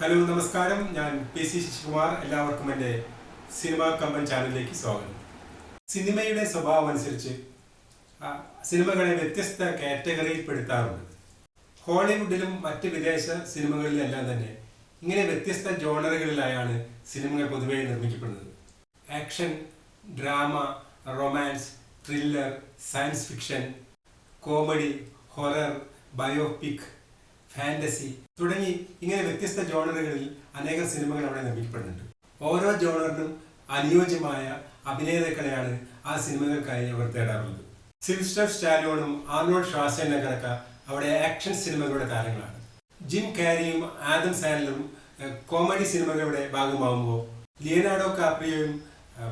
Hello നമസ്കാരം. ഞാൻ P C Sasikumar. എല്ലാവർക്കും എന്റെ സിനിമ കമ്പൻ ചാനലിലേക്ക് സ്വാഗതം. സിനിമയുടെ സ്വഭാവം അനുസരിച്ച് സിനിമകളെ വ്യത്യസ്ത കാറ്റഗറിയിൽ പെടുത്താറുണ്ട് ഹോളിവുഡിലും മറ്റ് വിദേശ സിനിമകളിലെല്ലാം തന്നെ ഇങ്ങനെ വ്യത്യസ്ത ജോണറുകളിലായാണ് സിനിമകൾ പൊതുവെ നിർമ്മിക്കപ്പെടുന്നത്. Action drama romance thriller science fiction comedy horror biopic fantasy തുടങ്ങി ഇങ്ങനെ വ്യത്യസ്ത ജോണറുകളിൽ അനേകം സിനിമകൾ അവിടെ നിർമ്മിക്കപ്പെടുന്നുണ്ട്. ഓരോ ജോണറിനും അനുയോജ്യമായ അഭിനേതാക്കളെയാണ് ആ സിനിമകൾക്കായി അവർ തേടാറുള്ളത്. സിൽസ്റ്റർ സ്റ്റാലോണും ആർണോൾഡ് ഷ്വാസനഗറൊക്കെ അവിടെ ആക്ഷൻ സിനിമകളുടെ താരങ്ങളാണ്. ജിം കാരിയും ആദം സാൻഡലും കോമഡി സിനിമകളുടെ ഭാഗമാകുമ്പോൾ ലിയനാർഡോ കാപ്രിയോയും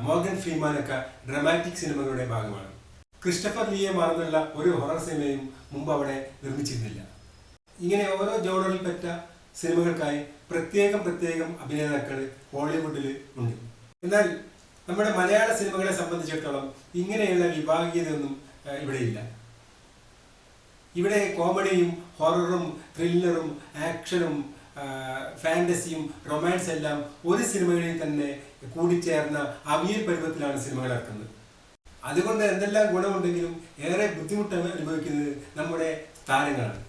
മോർഗൻ ഫ്രീമാനൊക്കെ ഡ്രമാറ്റിക് സിനിമകളുടെ ഭാഗമാണ്. ക്രിസ്റ്റഫർ ലിയെ മറന്നുള്ള ഒരു ഹൊറർ സിനിമയും മുമ്പ് അവിടെ നിർമ്മിച്ചിരുന്നില്ല. ഇങ്ങനെ ഓരോ ജോണറിൽ പറ്റ സിനിമകൾക്കായി പ്രത്യേകം പ്രത്യേകം അഭിനേതാക്കൾ ഹോളിവുഡിൽ ഉണ്ട്. എന്നാൽ നമ്മുടെ മലയാള സിനിമകളെ സംബന്ധിച്ചിടത്തോളം ഇങ്ങനെയുള്ള വിഭാഗീയതയൊന്നും ഇവിടെയില്ല ഇവിടെ കോമഡിയും ഹൊററും ത്രില്ലറും ആക്ഷനും ഫാന്റസിയും റൊമാൻസ് എല്ലാം ഒരു സിനിമകളിൽ തന്നെ കൂടിച്ചേർന്ന അവിയൽ പരുവത്തിലാണ് സിനിമകൾ ഇറക്കുന്നത് അതുകൊണ്ട് എന്തെല്ലാം ഗുണമുണ്ടെങ്കിലും ഏറെ ബുദ്ധിമുട്ട് അനുഭവിക്കുന്നത് നമ്മുടെ താരങ്ങളാണ്.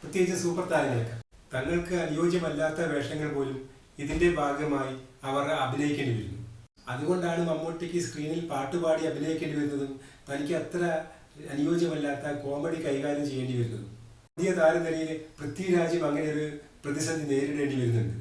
പ്രത്യേകിച്ച് സൂപ്പർ താരങ്ങൾക്ക് തങ്ങൾക്ക് അനുയോജ്യമല്ലാത്ത വേഷങ്ങൾ പോലും ഇതിന്റെ ഭാഗമായി അവർ അഭിനയിക്കേണ്ടി വരുന്നു അതുകൊണ്ടാണ് മമ്മൂട്ടിക്ക് സ്ക്രീനിൽ പാട്ടുപാടി അഭിനയിക്കേണ്ടി വരുന്നതും തനിക്ക് അത്ര അനുയോജ്യമല്ലാത്ത കോമഡി കൈകാര്യം ചെയ്യേണ്ടി വരുന്നതും പുതിയ താരനിരയിൽ പൃഥ്വിരാജും അങ്ങനെ ഒരു പ്രതിസന്ധി നേരിടേണ്ടി വരുന്നുണ്ട്.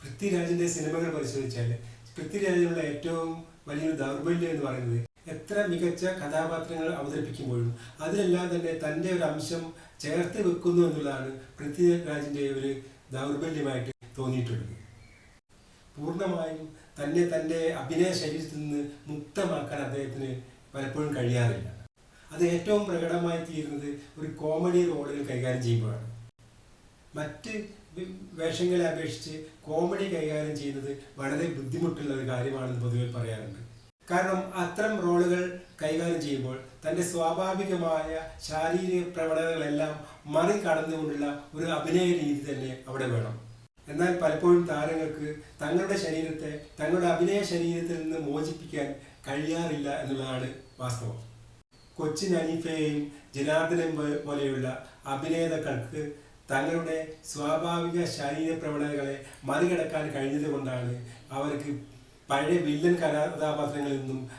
പൃഥ്വിരാജിന്റെ സിനിമകൾ പരിശോധിച്ചാൽ പൃഥ്വിരാജിനുള്ള ഏറ്റവും വലിയൊരു ദൗർബല്യം എന്ന് പറയുന്നത് എത്ര മികച്ച കഥാപാത്രങ്ങൾ അവതരിപ്പിക്കുമ്പോഴും അതിലെല്ലാം തന്നെ തന്റെ ഒരു അംശം ചേർത്ത് വെക്കുന്നു എന്നുള്ളതാണ് പൃഥ്വിരാജിന്റെ ഒരു ദൗർബല്യമായിട്ട് തോന്നിയിട്ടുള്ളത്. പൂർണമായും തന്നെ തന്റെ അഭിനയ ശരീരത്തിൽ നിന്ന് മുക്തമാക്കാൻ അദ്ദേഹത്തിന് പലപ്പോഴും കഴിയാറില്ല. അത് ഏറ്റവും പ്രകടമായി തീരുന്നത് ഒരു കോമഡി റോളുകൾ കൈകാര്യം ചെയ്യുമ്പോഴാണ്. മറ്റ് വേഷങ്ങളെ അപേക്ഷിച്ച് കോമഡി കൈകാര്യം ചെയ്യുന്നത് വളരെ ബുദ്ധിമുട്ടുള്ള ഒരു കാര്യമാണെന്ന് പൊതുവെ പറയാറുണ്ട്. കാരണം അത്തരം റോളുകൾ കൈകാര്യം ചെയ്യുമ്പോൾ തന്റെ സ്വാഭാവികമായ ശാരീരിക പ്രവണതകളെല്ലാം മറികടന്നുകൊണ്ടുള്ള ഒരു അഭിനയ രീതി തന്നെ അവിടെ വേണം. എന്നാൽ പലപ്പോഴും താരങ്ങൾക്ക് തങ്ങളുടെ ശരീരത്തെ തങ്ങളുടെ അഭിനയ ശരീരത്തിൽ നിന്ന് മോചിപ്പിക്കാൻ കഴിയാറില്ല എന്നുള്ളതാണ് വാസ്തവം. കൊച്ചിൻ അനീഫയെയും ജനാർദ്ദനം പോലെയുള്ള അഭിനേതാക്കൾക്ക് തങ്ങളുടെ സ്വാഭാവിക ശാരീരിക പ്രവണതകളെ മറികടക്കാൻ കഴിഞ്ഞതുകൊണ്ടാണ് അവർക്ക് പഴയ വില്ലൻ കഥാപാത്രങ്ങളിൽ നിന്നും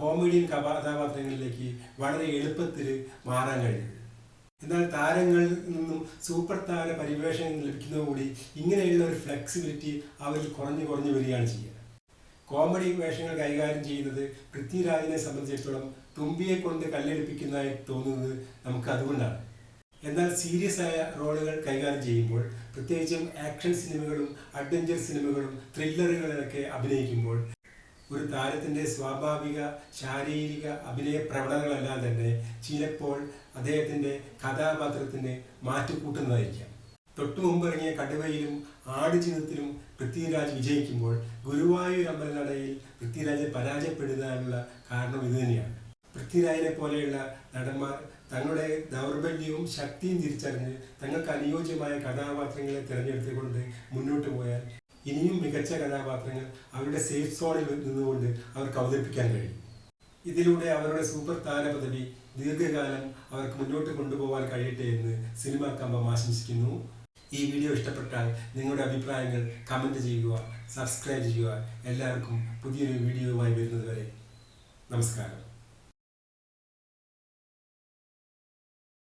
കോമഡിയൻ കഥാപാത്രങ്ങളിലേക്ക് വളരെ എളുപ്പത്തിൽ മാറാൻ കഴിഞ്ഞത് എന്നാൽ താരങ്ങളിൽ നിന്നും സൂപ്പർ താര പരിവേഷണം ലഭിക്കുന്നതോടുകൂടി ഇങ്ങനെയുള്ള ഒരു ഫ്ലെക്സിബിലിറ്റി അവരിൽ കുറഞ്ഞു കുറഞ്ഞു വരികയാണ് ചെയ്യുക. കോമഡി വേഷങ്ങൾ കൈകാര്യം ചെയ്യുന്നത് പൃഥ്വിരാജിനെ സംബന്ധിച്ചിടത്തോളം തുമ്പിയെ കൊണ്ട് കല്ലെടുപ്പിക്കുന്നതായി തോന്നുന്നത് നമുക്ക് അതുകൊണ്ടാണ്. എന്നാൽ സീരിയസ് ആയ റോളുകൾ കൈകാര്യം ചെയ്യുമ്പോൾ പ്രത്യേകിച്ചും ആക്ഷൻ സിനിമകളും അഡ്വഞ്ചർ സിനിമകളും ത്രില്ലറുകളിലൊക്കെ അഭിനയിക്കുമ്പോൾ ഒരു താരത്തിന്റെ സ്വാഭാവിക ശാരീരിക അഭിനയ പ്രവണതകളെല്ലാം തന്നെ ചിലപ്പോൾ അദ്ദേഹത്തിന്റെ കഥാപാത്രത്തിന് മാറ്റിക്കൂട്ടുന്നതായിരിക്കാം തൊട്ടു മുമ്പ് ഇറങ്ങിയ കടുവയിലും ആടുജീവിതത്തിലും പൃഥ്വിരാജ് വിജയിക്കുമ്പോൾ ഗുരുവായൂർ അമ്പലനടയിൽ പൃഥ്വിരാജ് പരാജയപ്പെടുന്നതിനുള്ള കാരണം ഇതുതന്നെയാണ് പൃഥ്വിരാജിനെ പോലെയുള്ള നടന്മാർ തങ്ങളുടെ ദൗർബല്യവും ശക്തിയും തിരിച്ചറിഞ്ഞ് തങ്ങൾക്ക് അനുയോജ്യമായ കഥാപാത്രങ്ങളെ തിരഞ്ഞെടുത്തുകൊണ്ട് മുന്നോട്ട് പോയാൽ ഇനിയും മികച്ച കഥാപാത്രങ്ങൾ അവരുടെ സേഫ് സോണിൽ നിന്നുകൊണ്ട് അവർക്ക് അവതരിപ്പിക്കാൻ കഴിയും. ഇതിലൂടെ അവരുടെ സൂപ്പർ താര പദവി ദീർഘകാലം അവർക്ക് മുന്നോട്ട് കൊണ്ടുപോകാൻ കഴിയട്ടെ എന്ന് സിനിമാ കമ്പം ആശംസിക്കുന്നു. ഈ വീഡിയോ ഇഷ്ടപ്പെട്ടാൽ നിങ്ങളുടെ അഭിപ്രായങ്ങൾ കമന്റ് ചെയ്യുക സബ്സ്ക്രൈബ് ചെയ്യുക. എല്ലാവർക്കും പുതിയൊരു വീഡിയോയുമായി വരുന്നതുവരെ നമസ്കാരം.